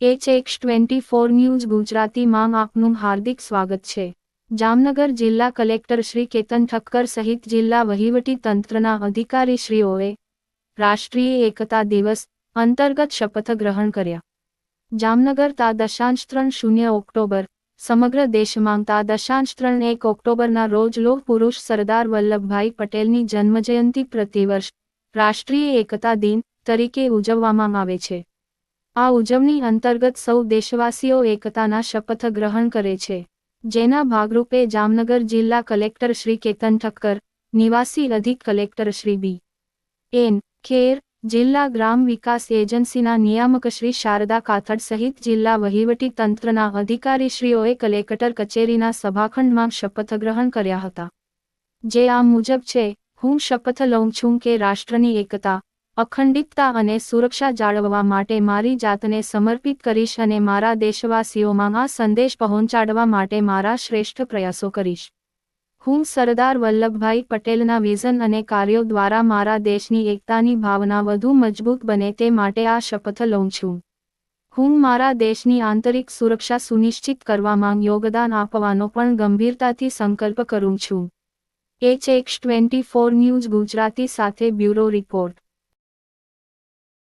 H X twenty four news ગુજરાતીમાં આપનું હાર્દિક સ્વાગત છે. જામનગર જિલ્લા કલેક્ટર શ્રી કેતન ઠક્કર સહિત જિલ્લા વહીવટી તંત્રના અધિકારીશ્રીઓએ રાષ્ટ્રીય એકતા દિવસ અંતર્ગત શપથ ગ્રહણ કર્યા. જામનગર તા દશાંશ ત્રણ શૂન્ય ઓક્ટોબર, સમગ્ર દેશમાં તા દશાંશ ત્રણ એક ઓક્ટોબરના રોજ લોહ પુરુષ સરદાર વલ્લભભાઈ પટેલની જન્મજયંતિ પ્રતિવર્ષ રાષ્ટ્રીય એકતા દિન તરીકે ઉજવવામાં આવે છે. આ ઉજવણી અંતર્ગત સૌ દેશવાસીઓ એકતાના શપથ ગ્રહણ કરે છે. જેના ભાગરૂપે જામનગર જિલ્લા કલેક્ટર શ્રી કેતન ઠક્કર, નિવાસી અધિક collector Shri B. N. Kher, જિલ્લા ગ્રામ વિકાસ એજન્સીના નિયામક શ્રી શારદા કાથડ સહિત જિલ્લા વહીવટી તંત્રના અધિકારીશ્રીઓએ કલેક્ટર કચેરીના સભાખંડમાં શપથ ગ્રહણ કર્યા હતા. જે આ મુજબ છે, હું શપથ લઉં છું કે રાષ્ટ્રની એકતા અખંડિતતા અને સુરક્ષા જાળવવા માટે મારી જાતને સમર્પિત કરીશ અને મારા દેશવાસીઓમાં આ સંદેશ પહોંચાડવા માટે મારા શ્રેષ્ઠ પ્રયાસો કરીશ. હું સરદાર વલ્લભભાઈ પટેલના વિઝન અને કાર્યો દ્વારા મારા દેશની એકતાની ભાવના વધુ મજબૂત બને તે માટે આ શપથ લઉં છું. હું મારા દેશની આંતરિક સુરક્ષા સુનિશ્ચિત કરવામાં યોગદાન આપવાનો પણ ગંભીરતાથી સંકલ્પ કરું છું. H X twenty four news Gujarati સાથે બ્યુરો રિપોર્ટ.